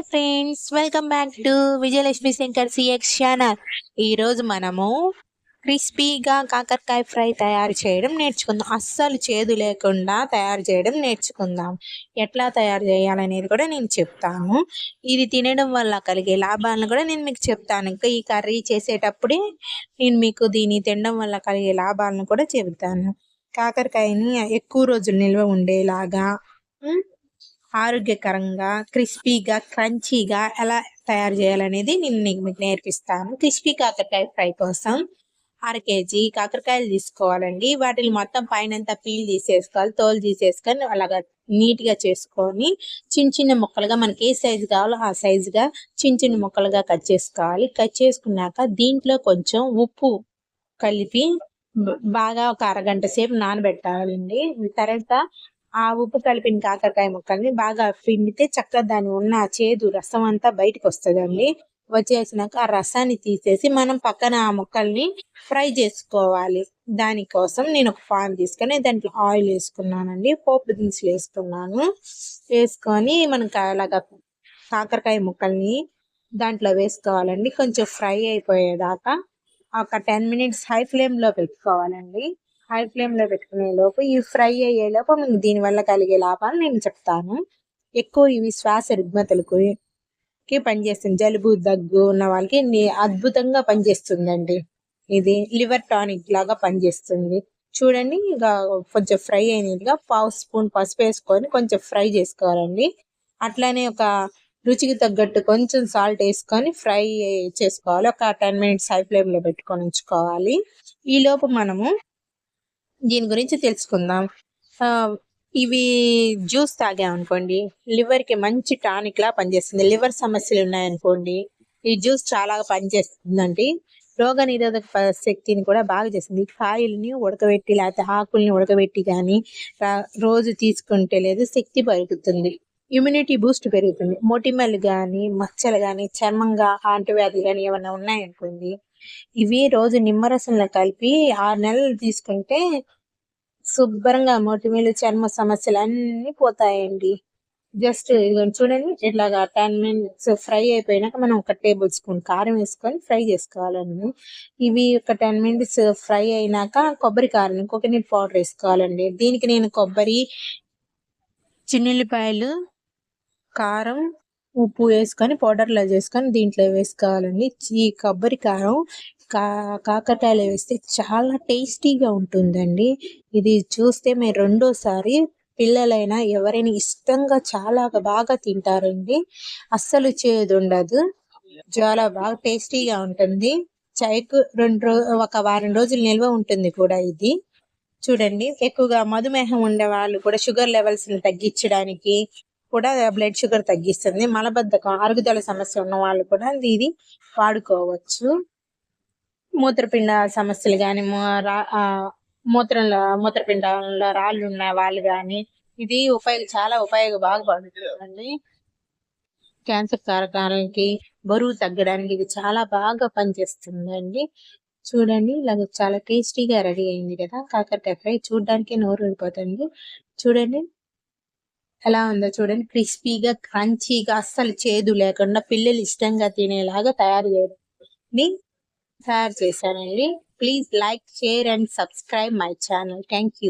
Hi friends welcome back to Vijayalakshmi Shankar CX channel ఈరోజు మనము క్రిస్పీగా కాకరకాయ ఫ్రై తయారు చేయడం నేర్చుకుందాం. అస్సలు చేదు లేకుండా తయారు చేయడం నేర్చుకుందాం. ఎట్లా తయారు చేయాలనేది కూడా నేను చెప్తాను. ఇది తినడం వల్ల కలిగే లాభాలను కూడా నేను మీకు చెప్తాను. ఇంకా ఈ కర్రీ చేసేటప్పుడే నేను మీకు దీన్ని తినడం వల్ల కలిగే లాభాలను కూడా చెబుతాను. కాకరకాయని ఎక్కువ రోజులు నిల్వ ఉండేలాగా ఆరోగ్యకరంగా క్రిస్పీగా క్రంచీగా ఎలా తయారు చేయాలనేది నేను మీకు నేర్పిస్తాను. క్రిస్పీ కాకరకాయ ఫ్రై కోసం అర కేజీ కాకరకాయలు తీసుకోవాలండి. వాటిని మొత్తం పైన పీల్ తీసేసుకోవాలి తోలు తీసేసుకొని అలాగా నీట్గా చేసుకొని చిన్న చిన్న ముక్కలుగా మనకి ఏ సైజు కావాలో ఆ సైజుగా చిన్న చిన్న ముక్కలుగా కట్ చేసుకోవాలి. కట్ చేసుకున్నాక దీంట్లో కొంచెం ఉప్పు కలిపి బాగా ఒక అరగంట సేపు నానబెట్టాలండి. తర్వాత ఆ ఉప్పు కలిపిన కాకరకాయ ముక్కల్ని బాగా పిండితే చక్కగా దాని ఉన్న చేదు రసం అంతా బయటకు వస్తుందండి వచ్చేసినాక ఆ రసాన్ని తీసేసి మనం పక్కన ఆ ముక్కల్ని ఫ్రై చేసుకోవాలి. దానికోసం నేను ఒక పాన్ తీసుకొని దాంట్లో ఆయిల్ వేసుకున్నానండి. పోపు దినుసులు వేసుకున్నాను. వేసుకొని మనకు అలాగా కాకరకాయ ముక్కల్ని దాంట్లో వేసుకోవాలండి. కొంచెం ఫ్రై అయిపోయేదాకా ఒక టెన్ మినిట్స్ హై ఫ్లేమ్లో పెట్టుకోవాలండి. హై ఫ్లేమ్లో పెట్టుకునే లోపు ఇవి ఫ్రై అయ్యే లోపు దీని దీనివల్ల కలిగే లాభాలు నేను చెప్తాను. ఎక్కువ ఇవి శ్వాస రుగ్మతలకు పనిచేస్తుంది. జలుబు దగ్గు ఉన్న వాళ్ళకి అద్భుతంగా పనిచేస్తుందండి. ఇది లివర్ టానిక్ లాగా పనిచేస్తుంది. చూడండి ఇక కొంచెం ఫ్రై అయినట్టుగా పావు స్పూన్ పసుపు వేసుకొని కొంచెం ఫ్రై చేసుకోవాలండి. అట్లానే ఒక రుచికి తగ్గట్టు కొంచెం సాల్ట్ వేసుకొని ఫ్రై చేసుకోవాలి. ఒక టెన్ మినిట్స్ హై ఫ్లేమ్లో పెట్టుకొని ఉంచుకోవాలి. ఈ మనము దీని గురించి తెలుసుకుందాం. ఇవి జ్యూస్ తాగామనుకోండి లివర్కి మంచి టానిక్ లా పనిచేస్తుంది. లివర్ సమస్యలు ఉన్నాయనుకోండి ఈ జ్యూస్ చాలా పనిచేస్తుందండి. రోగ నిరోధక శక్తిని కూడా బాగా చేస్తుంది. కాయల్ని ఉడకబెట్టి లేకపోతే ఆకుల్ని ఉడకబెట్టి కానీ రోజు తీసుకుంటే లేదు శక్తి పెరుగుతుంది. ఇమ్యూనిటీ బూస్ట్ పెరుగుతుంది. మొటిమలు కానీ మచ్చలు కానీ చర్మంగా అంటువ్యాధులు కానీ ఏమైనా ఉన్నాయనుకోండి ఇవి రోజు నిమ్మరసంలో కలిపి ఆరు నెలలు తీసుకుంటే శుభ్రంగా మొటిమలు చర్మ సమస్యలు అన్ని పోతాయండి. జస్ట్ చూడండి ఇట్లాగా టెన్ మినిట్స్ ఫ్రై అయిపోయినాక మనం ఒక టేబుల్ స్పూన్ కారం వేసుకొని ఫ్రై చేసుకోవాలండి. ఇవి ఒక టెన్ మినిట్స్ ఫ్రై అయినాక కొబ్బరి కారం కోకోనట్ పౌడర్ వేసుకోవాలండి. దీనికి నేను కొబ్బరి చిన్నుల్లిపాయలు కారం ఉప్పు వేసుకొని పౌడర్లో చేసుకొని దీంట్లో వేసుకోవాలండి. ఈ కొబ్బరి కారం కా కాకరకాయలు వేస్తే చాలా టేస్టీగా ఉంటుందండి. ఇది చూస్తే మేము రెండోసారి పిల్లలైనా ఎవరైనా ఇష్టంగా చాలా బాగా తింటారండి. అస్సలు చేదు ఉండదు చాలా బాగా టేస్టీగా ఉంటుంది. చైకు రెండు రో ఒక వారం రోజులు నిల్వ ఉంటుంది కూడా ఇది. చూడండి ఎక్కువగా మధుమేహం ఉండే వాళ్ళు కూడా షుగర్ లెవెల్స్ తగ్గించడానికి కూడా బ్లడ్ షుగర్ తగ్గిస్తుంది. మలబద్ధకం అరుగుదల సమస్య ఉన్న వాళ్ళు కూడా ఇది వాడుకోవచ్చు. మూత్రపిండ సమస్యలు కానీ మూత్రంలో మూత్రపిండంలో రాళ్ళు ఉన్న వాళ్ళు కానీ ఇది ఉపయోగ చాలా ఉపయోగ బాగుపడుతుందండి క్యాన్సర్ కారకాలకి బరువు తగ్గడానికి ఇది చాలా బాగా పనిచేస్తుందండి. చూడండి ఇలాగ చాలా టేస్టీగా రెడీ అయింది కదా కాకరకాయ ఫ్రై. చూడడానికి నోరు ఊడిపోతుంది చూడండి. ఎలా ఉందో చూడండి. క్రిస్పీగా క్రంచీగా అస్సలు చేదు లేకుండా పిల్లలు ఇష్టంగా తినేలాగా తయారు చేయడం తయారు చేశానండి. Please like share and subscribe my channel. Thank you